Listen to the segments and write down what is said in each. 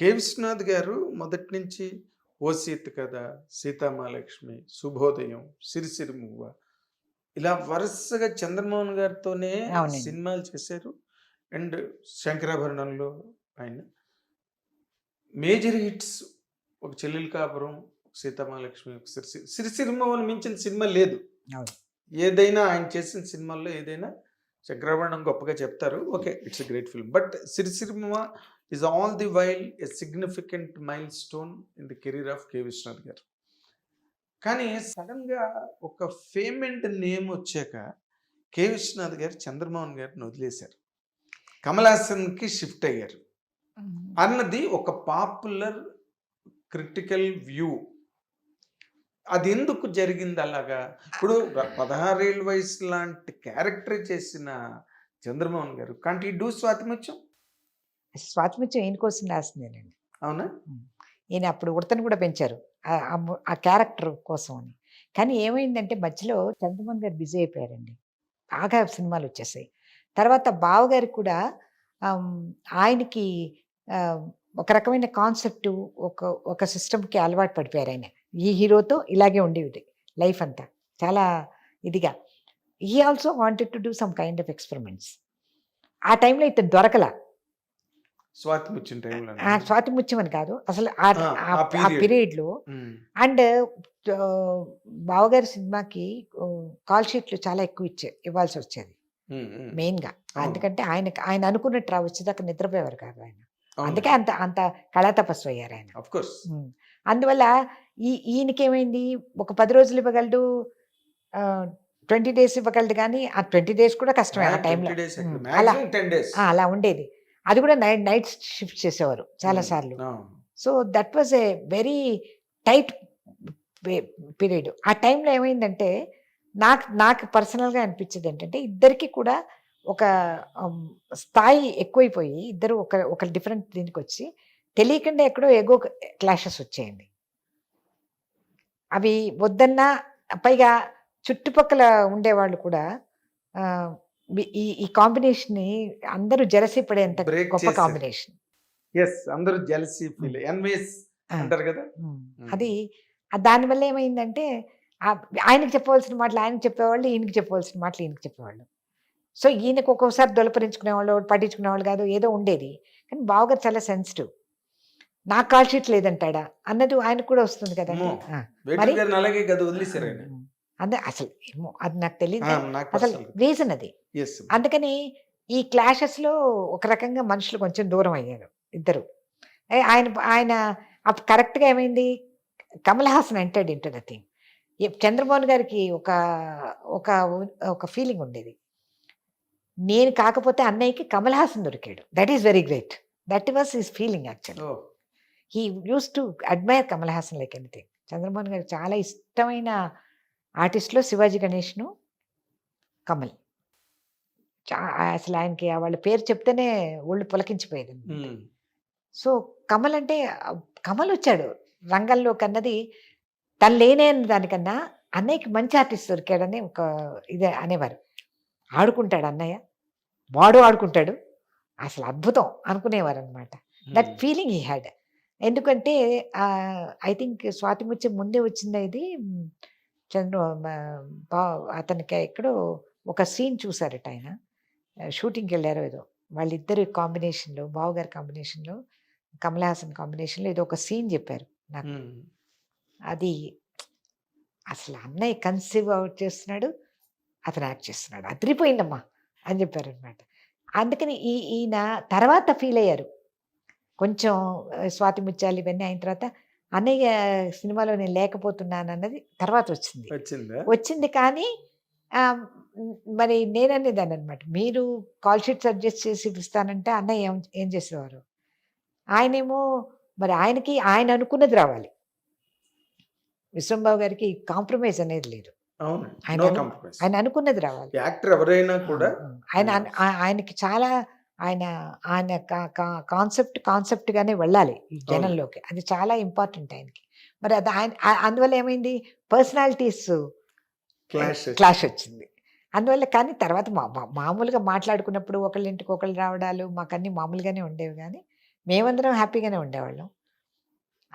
K Vishwanath గారు మొదటి నుంచి ఓ సీత కథ సీతామహాలక్ష్మి శుభోదయం సిరిసిరి మువ్వ ఇలా వరుసగా చంద్రమోహన్ గారితోనే. సినిమాలు చేశారు అండ్ శంకరాభరణంలో ఆయన మేజర్ హిట్స్ ఒక చెల్లెలు కాపురం సీతామహాలక్ష్మి ఒక సిరిసి సిరిసిరి మువ్వను మించిన సినిమా లేదు. ఏదైనా ఆయన చేసిన సినిమాల్లో ఏదైనా చక్రవర్ణం గొప్పగా చెప్తారు okay it's great film but సిరిసిరిమ all the while a significant milestone in the career of K Vishwanath garu కానీ సడన్గా ఒక ఫేమ్ అండ్ నేమ్ వచ్చాక కె విశ్వనాథ్ గారు చంద్రమోహన్ గారిని వదిలేశారు. కమల్ హాసన్కి షిఫ్ట్ అయ్యారు. అన్నది ఒక పాపులర్ క్రిటికల్ వ్యూ. అది ఎందుకు జరిగింది అలాగా? ఇప్పుడు పదహారేళ్ళ వయసు లాంటి క్యారెక్టర్ చేసిన చంద్రమోహన్ గారు కంటి డూ స్వాతిముత్యం స్వాతిముత్యం ఈయన కోసం రాసిందేనండి. అవునా? ఈయన అప్పుడు ఉడతను కూడా పెంచారు. ఆ- క్యారెక్టర్ కోసం అని. కానీ ఏమైందంటే మధ్యలో చంద్రమోహన్ గారు బిజీ అయిపోయారండి. బాగా సినిమాలు వచ్చేసాయి. తర్వాత బావగారికి కూడా ఆయనకి ఒక రకమైన కాన్సెప్ట్ ఒక ఒక సిస్టమ్కి అలవాటు పడిపోయారు ఆయన. ఈ హీరోతో ఇలాగే ఉండేది లైఫ్ అంతా. చాలా ఇదిగా. He also wanted to do some kind of experiments ఆ టైంలో ఇతను దొరకల. స్వాతిముత్యం టైంలో ఆ స్వాతి ముత్యం అని కాదు. అసలు ఆ. పీరియడ్లో అండ్ బావగారి సినిమాకి కాల్ షీట్లు చాలా ఎక్కువ ఇచ్చే ఇవ్వాల్సి వచ్చేది. మెయిన్గా. అవును. ఎందుకంటే ఆయన ఆయన అనుకున్నట్టు రా వచ్చేదాకా నిద్రపోయేవారు కాదు ఆయన. అందుకే అంత అంత కళా తపస్సు అయ్యారు ఆయన. అందువల్ల ఈ ఈయనకేమైంది? ఒక పది రోజులు ఇవ్వగలడు ట్వంటీ డేస్ ఇవ్వగలడు కానీ ఆ ట్వంటీ డేస్ కూడా కష్టమే ఆ టైంలో. అలా. అలా ఉండేది. అది కూడా నైట్ నైట్ షిఫ్ట్ చేసేవారు చాలా సార్లు. So that was a very tight period. ఆ టైంలో ఏమైందంటే నాకు నాకు పర్సనల్గా అనిపించేది ఏంటంటే ఇద్దరికి కూడా ఒక స్థాయి ఎక్కువైపోయి ఇద్దరు ఒక ఒక డిఫరెంట్ దీనికి వచ్చి తెలియకుండా ఎక్కడో ఎగో క్లాషెస్ వచ్చేయండి. అవి వద్దన్నా పైగా చుట్టుపక్కల ఉండేవాళ్ళు కూడా ఈ- ఈ ఈ కాంబినేషన్ని అందరూ జలసి పడేంత Break గొప్ప చేశారు. కాంబినేషన్. ఎస్ అందరూ జెల్సీ ఫీల్. ఎన్వేస్ అంటారు కదా. అది ఆ దానివల్ల ఏమైందంటే ఆ- ఆయనకి చెప్పవలసిన మాటలు ఆయనకి చెప్పేవాళ్ళు ఈయనకి చెప్పవలసిన మాటలు ఈయనకి చెప్పేవాళ్ళు. సో ఈయనకు ఒక్కొక్కసారి దొలపరించుకునేవాళ్ళు పట్టించుకునేవాళ్ళు కాదు ఏదో ఉండేది. కానీ బావగారు చాలా సెన్సిటివ్. నాకు కాల్ షీట్ లేదంటాడా? అన్నది ఆయనకు కూడా వస్తుంది కదా అమ్మో. ఆ, వేటూరు మరి- గారిని అలాగే కదా వదిలేశారు ఆయన. ఉమ్. అదే అసలు ఏమో అది నాకు తెలియదు అసలు రీజన్ అది. అందుకని ఈ క్లాషెస్లో ఒక రకంగా మనుషులు కొంచెం దూరం అయ్యారు ఇద్దరు. ఆయన ఆయన అప్పుడు కరెక్ట్గా ఏమైంది? Kamal Haasan entered into the thing Chandramohan గారికి ఒక ఒక ఒక ఫీలింగ్ ఉండేది. నేను కాకపోతే అన్నయ్యకి కమల్ హాసన్ దొరికాడు. That is very great that was his feeling actual he used to admire Kamal Haasan like anything Chandramohan గారికి చాలా ఇష్టమైన ఆర్టిస్ట్లో శివాజీ గణేష్ను కమల్. అసలు ఆయనకి వాళ్ళ పేరు చెప్తేనే ఒళ్ళు పులకించిపోయేది సో కమల్ అంటే కమల్ వచ్చాడు. రంగంలో కన్నది తను లేనే అన్న దానికన్నా అన్నయ్యకి మంచి ఆర్టిస్ట్ దొరికాడని ఒక ఇదే అనేవారు. ఆడుకుంటాడు అన్నయ్య. వాడు ఆడుకుంటాడు. అసలు అద్భుతం అనుకునేవారు అనమాట దట్ ఫీలింగ్ హీ హ్యాడ్ ఎందుకంటే ఐ థింక్ స్వాతి ముత్యం ముందే వచ్చింది ఇది? చంద్ర అతనికి ఎక్కడో ఒక సీన్ చూసారట ఆయన. షూటింగ్కి వెళ్ళారో ఏదో. వాళ్ళిద్దరు కాంబినేషన్లో బావగారి కాంబినేషన్లో కమల్ హాసన్ కాంబినేషన్లో ఏదో ఒక సీన్ చెప్పారు నాకు. అది అసలు అన్నయ్య కన్సీవ్ అవుట్ చేస్తున్నాడు అతను యాక్ట్ చేస్తున్నాడు. అదిరిపోయిందమ్మా అని చెప్పారనమాట అందుకని ఈ ఈయన తర్వాత ఫీల్ అయ్యారు. కొంచెం స్వాతి ముత్యాలు ఇవన్నీ అయిన తర్వాత అన్నయ్య సినిమాలో నేను లేకపోతున్నాను అన్నది తర్వాత వచ్చింది. వచ్చిందా? కానీ మరి నేననేదాన్ని అనమాట మీరు కాల్ షీట్స్ అడ్జస్ట్ చేసి ఇస్తానంటే అన్నయ్య ఏం ఏం చేసేవారు? ఆయనేమో మరి ఆయనకి ఆయన అనుకున్నది రావాలి. విశ్వంబాబు గారికి కాంప్రమైజ్ అనేది లేదు. ఆయన అనుకున్నది రావాలి. యాక్టర్ ఎవరైనా కూడా ఆయన ఆయనకి చాలా ఆయన ఆయన కాన్సెప్ట్ కాన్సెప్ట్ గానే వెళ్ళాలి జనంలోకి. అది చాలా ఇంపార్టెంట్ ఆయనకి. మరి అది ఆయన అందువల్ల ఏమైంది? పర్సనాలిటీస్ క్లాష్ క్లాష్ వచ్చింది. అందువల్ల కానీ తర్వాత మామూలుగా మాట్లాడుకున్నప్పుడు ఒకళ్ళ ఇంటికి ఒకళ్ళు రావడాలు మాకన్నీ మామూలుగానే ఉండేవి కానీ మేమందరం హ్యాపీగానే ఉండేవాళ్ళం.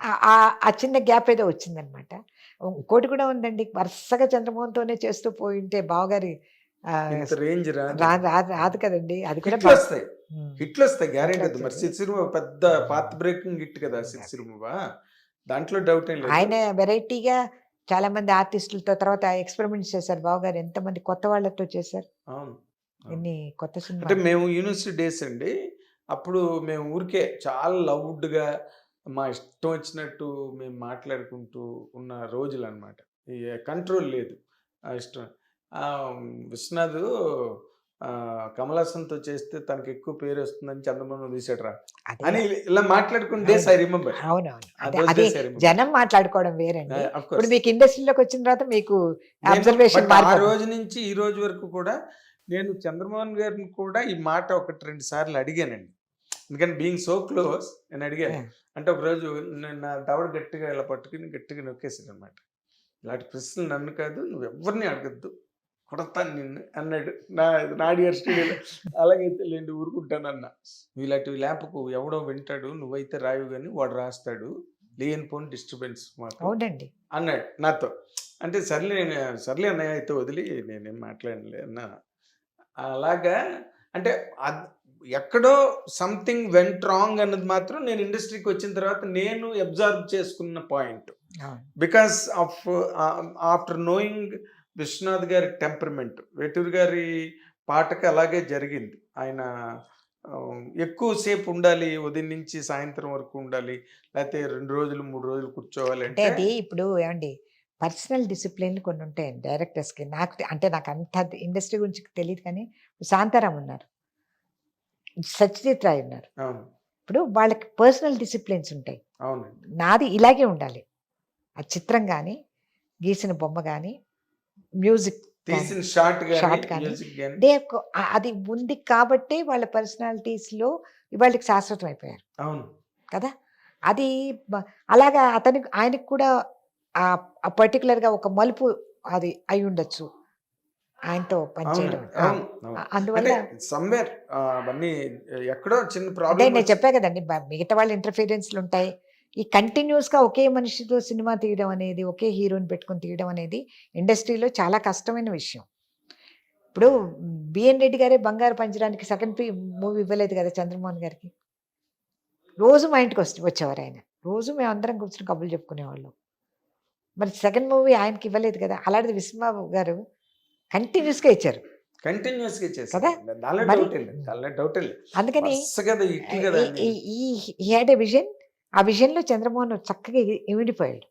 ఆ- చిన్న గ్యాప్ ఏదో వచ్చిందనమాట. ఇంకోటి కూడా ఉందండి. వరుసగా చంద్రమోహన్తోనే చేస్తూ పోయి ఉంటే బావగారి ఇంత రేంజ్ రాదు రా- రాదు రాదు కదండి. అది కూడా హిట్లు వస్తాయి. ఉమ్. హిట్లు వస్తాయి గ్యారెంటీ అది మరి సినిమా పెద్ద పాత్ బ్రేకింగ్ హిట్ కదా సిద్ సినిమా దాంట్లో డౌట్ ఏం లేదు. ఆయన వెరైటీగా చాలా మంది ఆర్టిస్టులతో తర్వాత ఎక్స్పెరిమెంట్స్ చేశారు బావగారు ఎంతమంది కొత్త వాళ్ళతో చేశారు? అవును. అవును. ఎన్ని కొత్త అంటే సినిమా మేము యూనివర్సిటీ డేస్ అండి. అప్పుడు మేము ఊరికే చాలా లౌడ్గా మా ఇష్టం వచ్చినట్టు మేము మాట్లాడుకుంటూ ఉన్న రోజులు అనమాట కంట్రోల్ లేదు. ఆ ఇష్టం. విశ్వనాథ్ ఆ, కమల్ హాసన్తో చేస్తే తనకి ఎక్కువ పేరు వస్తుందని చంద్రబాబు తీసాడు రా అదే అని ఇలా ఐ రిమెంబర్. అవునవును. అదే జనం మాట్లాడుకోవడం వేరండి. ఇప్పుడు ఇప్పుడు మీకు ఇండస్ట్రీలోకి వచ్చిన తర్వాత మీకు అబ్జర్వేషన్ ఆ రోజు నుంచి ఈ రోజు వరకు కూడా నేను చంద్రమోహన్ గారిని కూడా ఈ మాట ఒకటి రెండు సార్లు అడిగానండి. ఎందుకంటే బీయింగ్ సో క్లోజ్ నేను అడిగాను. అంటే ఒక రోజు నేను నా దవడ గట్టిగా ఇలా పట్టుకుని గట్టిగా నొక్కేసాను అనమాట ఇలాంటి ప్రశ్నలు నన్ను కాదు నువ్వు ఎవరిని అడగద్దు. కొడతాను నిన్ను అన్నాడు. నా నాడియర్ స్టూడియోలో. అలాగైతే లేండి ఊరుకుంటానన్న నువ్వు ఇలాంటివి లేపకు ఎవడో వింటాడు నువ్వైతే రాయవు కానీ వాడు రాస్తాడు. లేనిపోని డిస్టర్బెన్స్ అవునండి. అన్నాడు నాతో. అంటే సర్లే నేను సర్లే అన్నయ్య అయితే వదిలి నేనేం మాట్లాడలే అన్న. అలాగా అంటే ఎక్కడో సంథింగ్ వెంట్ రాంగ్ అన్నది మాత్రం నేను ఇండస్ట్రీకి వచ్చిన తర్వాత నేను అబ్జర్వ్ చేసుకున్న point. Because of after knowing Vishwanath గారి టెంపర్మెంట్. వేటూరు గారి పాటకి అలాగే జరిగింది. ఆయన ఎక్కువసేపు ఉండాలి ఉదయం నుంచి సాయంత్రం వరకు ఉండాలి లేకపోతే రెండు రోజులు మూడు రోజులు కూర్చోవాలి అంటే అది ఇప్పుడు ఏమండి పర్సనల్ డిసిప్లిన్ కొన్ని ఉంటాయండి డైరెక్టర్స్కి. నాకు అంటే నాకు అంత ఇండస్ట్రీ గురించి తెలియదు కానీ శాంతారాం ఉన్నారు. సత్యజిత్ రాయ్ ఉన్నారు. అవును. ఇప్పుడు వాళ్ళకి పర్సనల్ డిసిప్లిన్స్ ఉంటాయి. అవునండి. నాది ఇలాగే ఉండాలి. ఆ చిత్రం కానీ గీసిన బొమ్మ కానీ మ్యూజిక్ తీసిన షార్ట్ కానీ దే అది ఉంది కాబట్టే వాళ్ళ పర్సనాలిటీస్లో వాళ్ళకి శాశ్వతం అయిపోయారు. అవును. కదా? అది అలాగా అతనికి ఆయనకు కూడా ఆ పర్టికులర్గా ఒక మలుపు అది అయి ఉండొచ్చు. ఆయనతో పనిచేయడం అందువల్ల అంటే సమ్వేర్ అవన్నీ ఎక్కడో చిన్న అదే ప్రాబ్లం నేను చెప్పా కదండి మిగతా వాళ్ళ ఇంటర్ఫీరెన్స్లు ఉంటాయి. ఈ continuous గా ఒకే మనిషితో సినిమా తీయడం అనేది ఒకే హీరోని పెట్టుకొని తీయడం అనేది ఇండస్ట్రీలో చాలా కష్టమైన విషయం. ఇప్పుడు బిఎన్ రెడ్డి గారే బంగారు పంచడానికి సెకండ్ పి మూవీ ఇవ్వలేదు కదా చంద్రమోహన్ గారికి. రోజు మా ఇంటికి వస్తే వచ్చేవారు ఆయన. రోజు మేము అందరం కూర్చొని కబుర్లు చెప్పుకునేవాళ్ళం. మరి సెకండ్ మూవీ ఆయనకి ఇవ్వలేదు కదా అలాంటిది విశ్వబాబు గారు కంటిన్యూస్గా ఇచ్చారు. కంటిన్యూస్గా చేశారు కదా? అందుకని. ఈ హ్యాడ్ ఏ విజన్ ఆ విజన్లో చంద్రమోహన్ చక్కగా ఇమిడిపోయాడు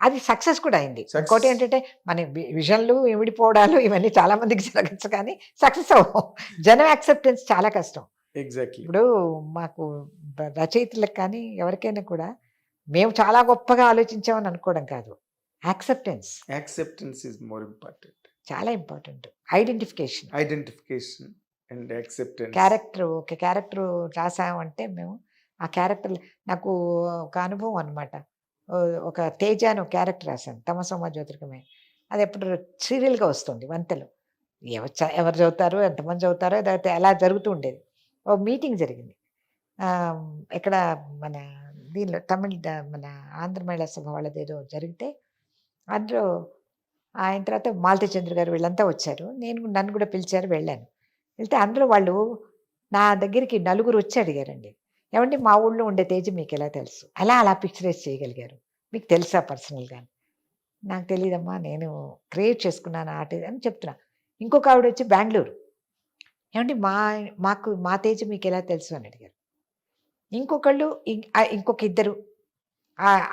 అది సక్సెస్ కూడా అయింది. ఇంకోటి ఏంటంటే మన విజన్లు ఇమిడిపోవడాలు ఇవన్నీ చాలా మందికి జరగచ్చు కానీ సక్సెస్ అవ్వం. జనం యాక్సెప్టెన్స్ చాలా కష్టం. ఎగ్జాక్ట్లీ. ఇప్పుడు మాకు రచయితలకు కానీ ఎవరికైనా కూడా మేము చాలా గొప్పగా ఆలోచించామని అనుకోవడం కాదు. Acceptance. Acceptance is more important. చాలా important. Identification. Identification and acceptance. Character ఒక క్యారెక్టర్ రాసామంటే మేము ఆ క్యారెక్టర్ నాకు ఒక అనుభవం అనమాట ఒక తేజ అని ఒక క్యారెక్టర్ రాశాను తమ సమాజ జ్యోతిర్గమే. అది ఎప్పుడు సీరియల్గా వస్తుంది వంతెలు. ఎవరు చ- ఎవరు చదువుతారు ఎంతమంది చదువుతారో అయితే అలా జరుగుతూ ఉండేది. ఒక మీటింగ్ జరిగింది. ఇక్కడ మన దీనిలో తమిళ మన ఆంధ్ర మహిళా సభ వాళ్ళది ఏదో జరిగితే అందులో ఆయన తర్వాత మాలతి చంద్ర గారు వీళ్ళంతా వచ్చారు. నేను నన్ను కూడా పిలిచారు వెళ్ళాను. వెళ్తే అందులో వాళ్ళు నా దగ్గరికి నలుగురు వచ్చి అడిగారండి. ఏమంటే మా ఊళ్ళో ఉండే తేజ మీకు ఎలా తెలుసు? అలా అలా పిక్చరైజ్ చేయగలిగారు. మీకు తెలుసా పర్సనల్గా నాకు తెలియదమ్మా నేను క్రియేట్ చేసుకున్నాను ఆర్ట్ అని చెప్తున్నా. ఇంకొక ఆవిడ వచ్చి బెంగళూరు. ఏమండి మా మాకు మా తేజ మీకు ఎలా తెలుసు అని అడిగారు. ఇంకొకళ్ళు ఇంకొక ఇద్దరు.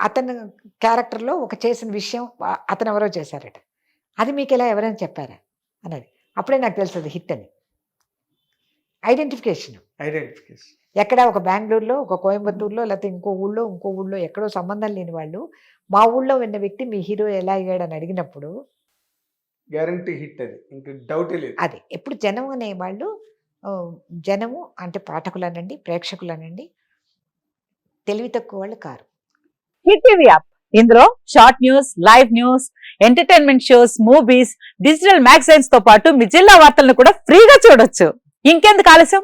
అతను క్యారెక్టర్లో ఒక చేసిన విషయం అతను ఎవరో చేశారట. అది మీకు ఎలా ఎవరైనా చెప్పారా? అన్నది. అప్పుడే నాకు తెలుసు అది హిట్ అని. ఐడెంటిఫికేషన్ ఐడెంటిఫికేషన్ ఎక్కడ ఒక బెంగళూరులో ఒక కోయంబత్తూరులో లేకపోతే ఇంకో ఊళ్ళో ఇంకో ఊళ్ళో ఎక్కడో సంబంధం లేని వాళ్ళు మా ఊళ్ళో విన్న వ్యక్తి మీ హీరో ఎలా అయ్యాడని అడిగినప్పుడు గ్యారంటీ హిట్ అది. ఇంకా డౌటే లేదు. అది. ఎప్పుడు జనం అనేవాళ్ళు ఆ, జనము అంటే పాఠకులనండి ప్రేక్షకులనండి తెలివి తక్కువ వాళ్ళు కారు. Hit TV app. ఇందులో short news live news entertainment shows movies digital మ్యాగజైన్స్తో పాటు మీ జిల్లా వార్తలను కూడా ఫ్రీగా చూడొచ్చు. ఇంకెందుకు ఆలస్యం?